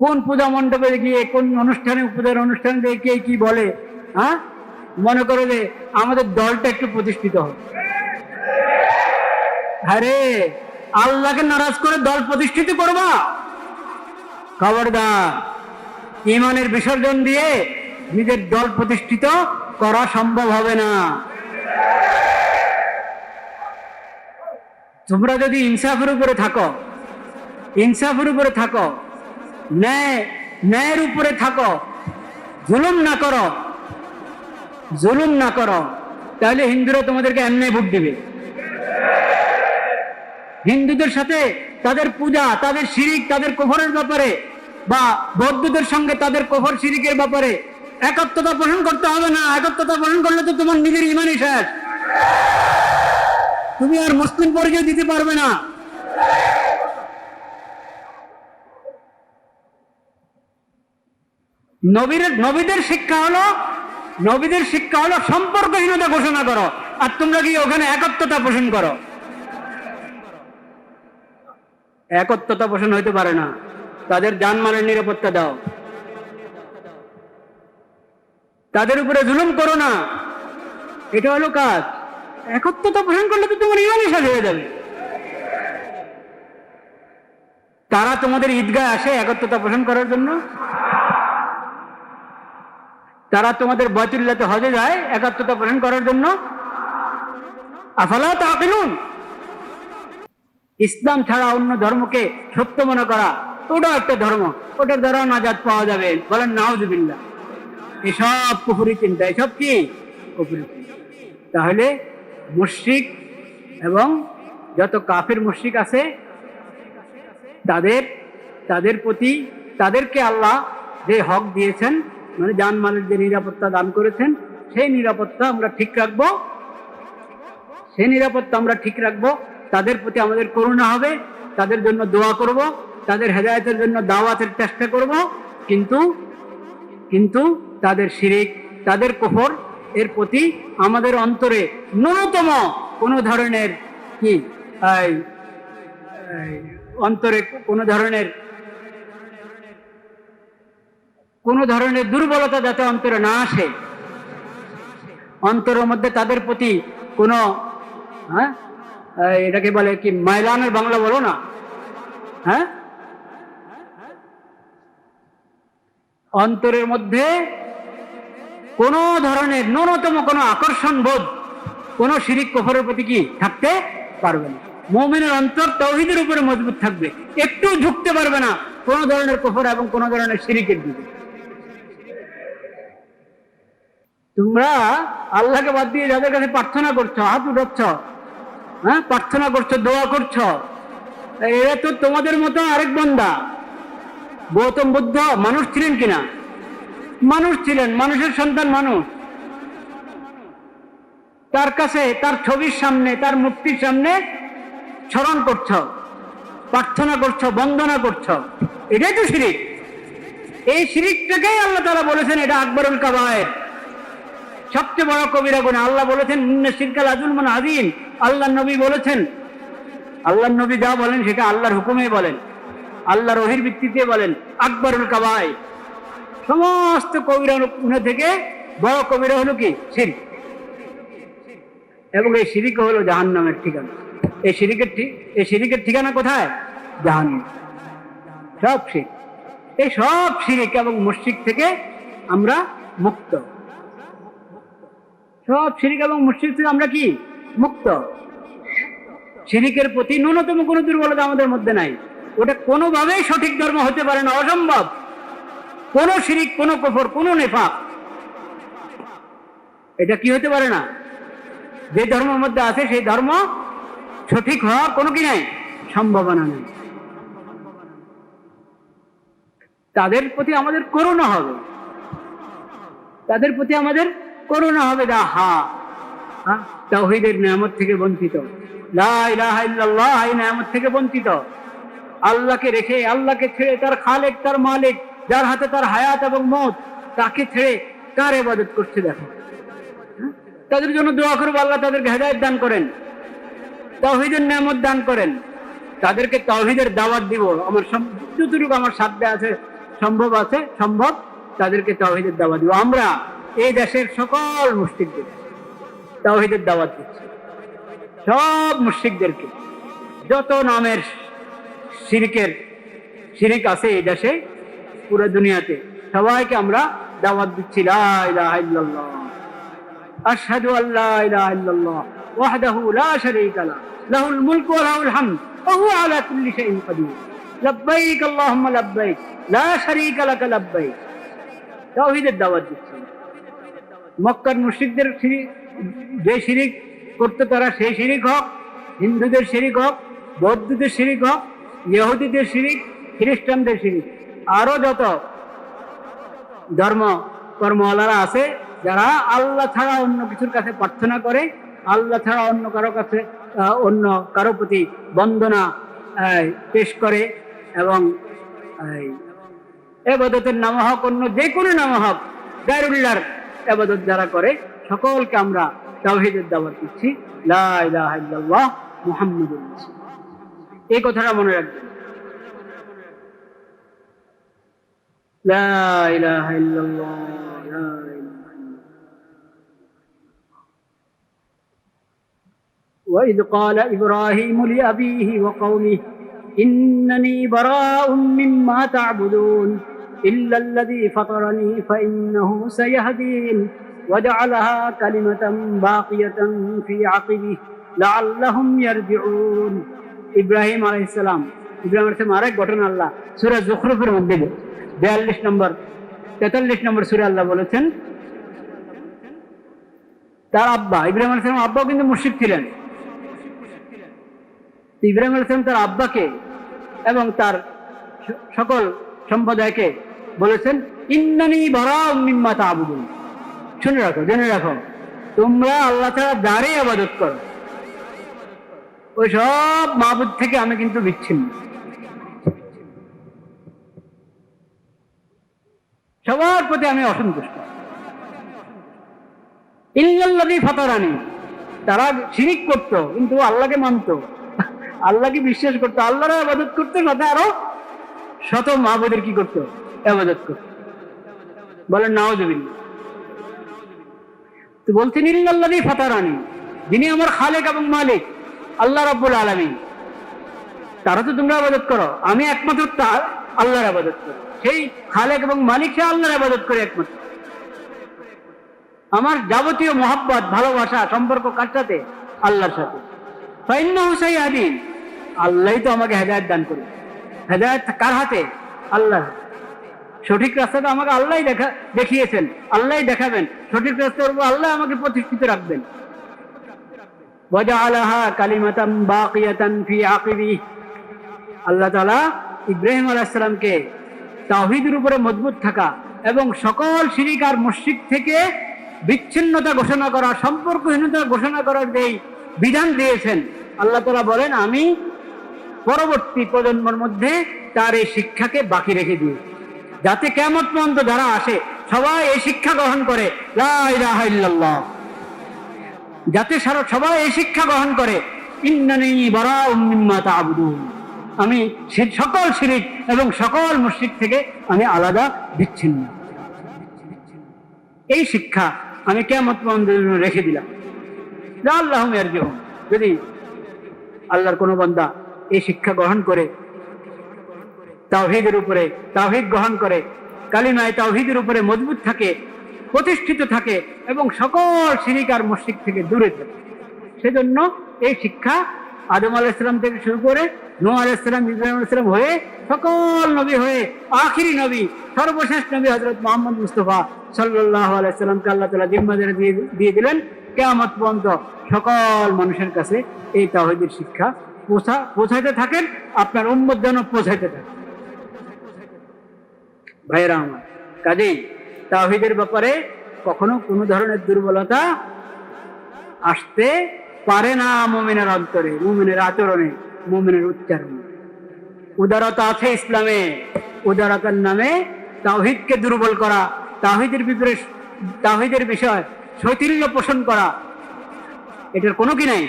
কোন পূজা মণ্ডপে গিয়ে, কোন অনুষ্ঠানে, পূজার অনুষ্ঠান কে কি বলে হ্যাঁ? মনে করো যে আমাদের দলটা একটু প্রতিষ্ঠিত হোক। আরে, আল্লাহকে নারাজ করে দল প্রতিষ্ঠিত করবা? খবরদার, ইমানের বিসর্জন দিয়ে নিজের দল প্রতিষ্ঠিত করা সম্ভব হবে না। তোমরা যদি ইনসাফের উপরে থাকো, ইনসাফের উপরে থাকো ন্যায়, ন্যায়ের উপরে থাকো। জুলুম না করো। জুলুম না করো। তাহলে হিন্দুরা তোমাদেরকে এমনি ভোট দিবে। হিন্দুদের সাথে তাদের পূজা, তাদের শিরিক, তাদের কোফরের ব্যাপারে বা বৌদ্ধদের সঙ্গে তাদের কোফর শিরিকের ব্যাপারে একত্রতা পোষণ করতে হবে না। একত্রতা পোষণ করলে তো তোমার নিজের ইমানই শেষ। তুমি আর মুসলিম পরিচয় দিতে পারবে না। নবীর নবীদের শিক্ষা হলো, নবীদের শিক্ষা হলো সম্পর্কহীনতা ঘোষণা করো, আর তোমরা কি ওখানে একত্রতা পোষণ করো? একত্রতা পোষণ হইতে পারে না। তাদের জানমালের নিরাপত্তা দাও। তাদের উপরে জুলুম করো না। এটা হলো কাজ। একত্রতা পোষণ করলে তো তোমার ইমানই শেষ হয়ে যাবে। তারা তোমাদের ঈদগায় আসে একত্রতা পোষণ করার জন্য? তারা তোমাদের বয়তুল্লাতে হজে যায়, একাত্মতা পোষণ করার জন্য। আফালা তাকিলুন। ইসলাম ছাড়া অন্য ধর্মকে সত্য মনে করা ওটাও একটা ধর্ম। ওটার দ্বারা নাজাদ পাওয়া যাবে। বলেন, নাউজুবিল্লাহ। এসব কুফুরি চিন্তা এসব কি? চিন্তা। তাহলে মুশরিক এবং যত কাফের মুশরিক আছে, তাদের তাদের প্রতি, তাদেরকে আল্লাহ যে হক দিয়েছেন মানে জানমালের যে নিরাপত্তা দান করেছেন, সেই নিরাপত্তা আমরা ঠিক রাখব। সেই নিরাপত্তা আমরা ঠিক রাখব। তাদের প্রতি আমাদের করুণা হবে, তাদের জন্য দোয়া করব, তাদের হেদায়তের জন্য দাওয়াতের চেষ্টা করব। কিন্তু কিন্তু তাদের শিরিক, তাদের কোফর, এর প্রতি আমাদের অন্তরে ন্যূনতম কোনো ধরনের কি? অন্তরে কোনো ধরনের কোনো ধরনের দুর্বলতা যাতে অন্তরে না আসে, অন্তরের মধ্যে তাদের প্রতি কোনো হ্যাঁ এটাকে বলে কি মাইলানের বাংলা বলো না হ্যাঁ? অন্তরের মধ্যে কোনো ধরনের ন্যূনতম কোনো আকর্ষণ বোধ কোনো শিরিক কফরের প্রতি কি থাকতে পারবে না। মৌমিনের অন্তর তৌহিদের উপরে মজবুত থাকবে। একটু ঝুঁকতে পারবে না কোনো ধরনের কফর এবং কোনো ধরনের শিরিকের দিকে। তোমরা আল্লাহকে বাদ দিয়ে যাদের কাছে প্রার্থনা করছ, হাত উঠাচ্ছ হ্যাঁ? প্রার্থনা করছ, দোয়া করছ এরা তো তোমাদের মতো আরেক বন্দা। গৌতম বুদ্ধ মানুষ ছিলেন কিনা? মানুষ ছিলেন, মানুষের সন্তান মানুষ। তার কাছে, তার ছবির সামনে, তার মূর্তির সামনে স্মরণ করছ, প্রার্থনা করছ, বন্দনা করছ। এটাই তো শিরিক। এই শিরিকটাকেই আল্লাহ তারা বলেছেন, এটা আকবরুল কাবায়ের। সবচেয়ে বড় কবিরা গুণা। আল্লাহ বলেছেন শিরকাল আজুল মান আদিম আল্লাহ নবী বলেছেন আল্লাহ নবী যা বলেন সেটা আল্লাহর হুকুমে বলেন আল্লাহ রহির ভিত্তিতে বলেন, আকবরুল কাবায়। সমস্ত কবিরা গুণা থেকে বড় কবিরা হলো কি? শির এবং এই সিরিক হলো জাহান্নামের ঠিকানা। এই সিরিকের এই সিরিকের ঠিকানা কোথায়? জাহান্নাম। সব শির এই সব শিরিক এবং মুশরিক থেকে আমরা মুক্ত। সব শিরিক এবং মুশরিক থেকে আমরা কি? মুক্ত। শিরিকের প্রতি ন্যূনতম কোনো দুর্বলতা আমাদের মধ্যে নাই। ওটা কোনোভাবেই সঠিক ধর্ম হতে পারে না, অসম্ভব। কোনো শিরিক, কোনো কফর, কোনো নেফাক। এটা কি হতে পারে না? যে ধর্মের মধ্যে আছে, সেই ধর্ম সঠিক হওয়ার কোনো কি নাই? সম্ভাবনা নেই। তাদের প্রতি আমাদের করুণা হবে। তাদের প্রতি আমাদের করুণা হবে দা হা? তাওহীদের নিয়ামত থেকে বঞ্চিত। নিয়ামত থেকে বঞ্চিত। আল্লাহকে রেখে, আল্লাহকে ছেড়ে তার খালেক, তার মালিক, যার হাতে তার হায়াত এবং মত, তাকে ছেড়ে কার ইবাদত করছে দেখো? তাদের জন্য দোয়া করব আল্লাহ, তাদেরকে হেদায়ত দান করেন। তাওহীদের নিয়ামত দান করেন। তাদেরকে তাওহীদের দাওয়াত দিব। আমার যতটুকু আমার সাধ্যে আছে, সম্ভব আছে, সম্ভব তাদেরকে তাওহিদের দাওয়াত দিব। আমরা এই দেশের সকল মুসলিকদের তাওহিদের দাওয়াত দিচ্ছে। সব মুসলিকদেরকে যত নামের শিরিকের শিরিক আছে এই দেশে, পুরো দুনিয়াতে সবাইকে আমরা দাওয়াত দিচ্ছি, লা ইলাহা ইল্লাল্লাহ আশহাদু আল্লা ইলাহা ইল্লাল্লাহ ওয়াহদাহু লা শারীকা লা লাহুল মুলকু ওয়া লাহুল হামদ ওয়া হুয়া আলা কুল্লি শাইইন কাদির লাব্বাইক আল্লাহুম্মা লাব্বাইক লা শারীকা লাকা লাব্বাইক তাওহীদের দাওয়াত দিচ্ছি মক্কার মুশরিকদের শিরিক যে শিরিক করতে তারা সেই শিরিক হোক, হিন্দুদের শিরিক হোক, বৌদ্ধদের শিরিক হোক, ইহুদিদের শিরিক, খ্রিস্টানদের শিরিক, আরও যত ধর্ম কর্মওয়ালারা আছে, যারা আল্লাহ ছাড়া অন্য কিছুর কাছে প্রার্থনা করে, আল্লাহ ছাড়া অন্য কারও কাছে অন্য কারও প্রতি বন্দনা পেশ করে এবং এবাদতের নাম হোক, অন্য যে কোনো নাম হোক, গায়রুল্লাহর এবাদত যারা করে সকলকে আমরা তাওহীদের দাওয়াত দিচ্ছি লা ইলাহা ইল্লাল্লাহ মুহাম্মাদুর রাসূলুল্লাহ এই কথাটা মনে রাখবেন লা ইলাহা ইল্লাল্লাহ লা ইলাহা ইল্লাল্লাহ। وإذ قال إبراهيم لأبيه وقومه إنني براء مما تعبدون إلا الذي فطرني فإنه سيهدين وجعلها كلمة باقية في عقبه لعلهم يرجعون إبراهيم عليه السلام ইব্রাহিম আলাইহিস সালাম আরেক ঘটনা আল্লাহ সূরা জুখরুফের মধ্যে বিয়াল্লিশ নম্বর তেতাল্লিশ নম্বর সূরা আল্লাহ বলেছেন তার আব্বা ইব্রাহিম আলাইহিস সালাম আব্বাও কিন্তু মুশরিক ছিলেন তো ইব্রাহিম আলাইহিস তার আব্বাকে এবং তার স- সকল সম্প্রদায়কে বলেছেন, ইন্নানি ভরা মিম্মা তাবুদুন। শুনে রাখো, জেনে রাখো। তোমরা আল্লাহ ছাড়া যারই আবাদত করো। ওই সব মাহবুদ থেকে আমি কিন্তু বিচ্ছিন্ন। সবার প্রতি আমি অসন্তুষ্ট। ইল্লাল্লাযী ফাতারানি। তারা শিরিক করতো, কিন্তু আল্লাহকে মানতো। আল্লাহকে বিশ্বাস করতো। আল্লাহর আবাদত করতো সাথে আরও শত মাহবুদের কি করতো? আবাদত করতো বলেন নাওজবিল্লা তো বলছেন ইল্লাল্লাযী ফাতারানি, যিনি আমার খালেক এবং মালিক, আল্লাহ রাব্বুল আলামিন। তারা তো তোমরা আবাদত করো। আমি একমাত্র তার আল্লাহর আবাদত করি। সেই খালেক এবং মালিক সে আল্লাহর আবাদত করে একমাত্র। আমার যাবতীয় মহাব্বত, ভালোবাসা, সম্পর্ক কার সাথে? আল্লাহর সাথে। ফাইন্না হুসাই আদিন আল্লাহ তো আমাকে হেদায়ত দান করে হেদায়ত কার হাতে? আল্লাহ সঠিক রাস্তাটা আমাকে আল্লাহ দেখা, দেখিয়েছেন আল্লাহ দেখাবেন। সঠিক রাস্তার উপর আল্লাহ আমাকে প্রতিষ্ঠিত রাখবেন। ওয়াজআলাহা কালিমাতান বাকিয়াতান ফি আকিবি। আল্লাহ তাআলা ইব্রাহিম আলাইহিস সালামকে তাওহীদের উপরে মজবুত থাকা এবং সকল শিরিক আর থেকে বিচ্ছিন্নতা ঘোষণা করা, সম্পর্কহীনতা ঘোষণা করার যেই বিধান দিয়েছেন, আল্লাহ তাআলা বলেন, আমি পরবর্তী প্রজন্মর মধ্যে তার এই শিক্ষাকে বাকি রেখে দিই যাতে কেমন পর্যন্ত যারা আসে, সবাই এই শিক্ষা গ্রহণ করে। যাতে সবাই এই শিক্ষা গ্রহণ করে। আমি সকল শিরিক এবং সকল মুশরিক থেকে আমি আলাদা, বিচ্ছিন্ন। এই শিক্ষা আমি কেমন পর্যন্ত রেখে দিলাম। আল্লাহ যদি আল্লাহর কোনো বান্দা এই শিক্ষা গ্রহণ করে তাওহীদের উপরে, তাওহিদ গ্রহণ করে। কালিমায় তাওহিদের উপরে মজবুত থাকে, প্রতিষ্ঠিত থাকে এবং সকল আর মুশরিক থেকে দূরে থাকে। সেজন্য এই শিক্ষা আদম আলাইসালাম থেকে শুরু করে নো আলাইসালাম ইব্রাহিম আলাইসালাম হয়ে সকল নবী হয়ে আখিরি নবী, সর্বশেষ নবী হজরত মোহাম্মদ মুস্তফা সাল্লাহ আলাইসাল্লামকে আল্লাহ তালা জিম্মাদারে দিয়ে দিয়ে দিলেন। কেয়ামত পর্যন্ত সকল মানুষের কাছে এই তাহিদের শিক্ষা পৌঁছা, পৌঁছাইতে থাকেন, আপনার উম্মত যেন পৌঁছাইতে থাকেন ভাইয়েরা আমার। কাজেই তাহিদের ব্যাপারে কখনো কোনো ধরনের দুর্বলতা আসতে পারে না মুমিনের অন্তরে, মুমিনের আচরণে, মুমিনের উচ্চারণে। উদারতা আছে ইসলামে, উদারতার নামে তাওহিদকে দুর্বল করা তাহিদের বিপরীত তাহিদের বিষয় শৈথিল্য পোষণ করা, এটার কোনো কি নাই?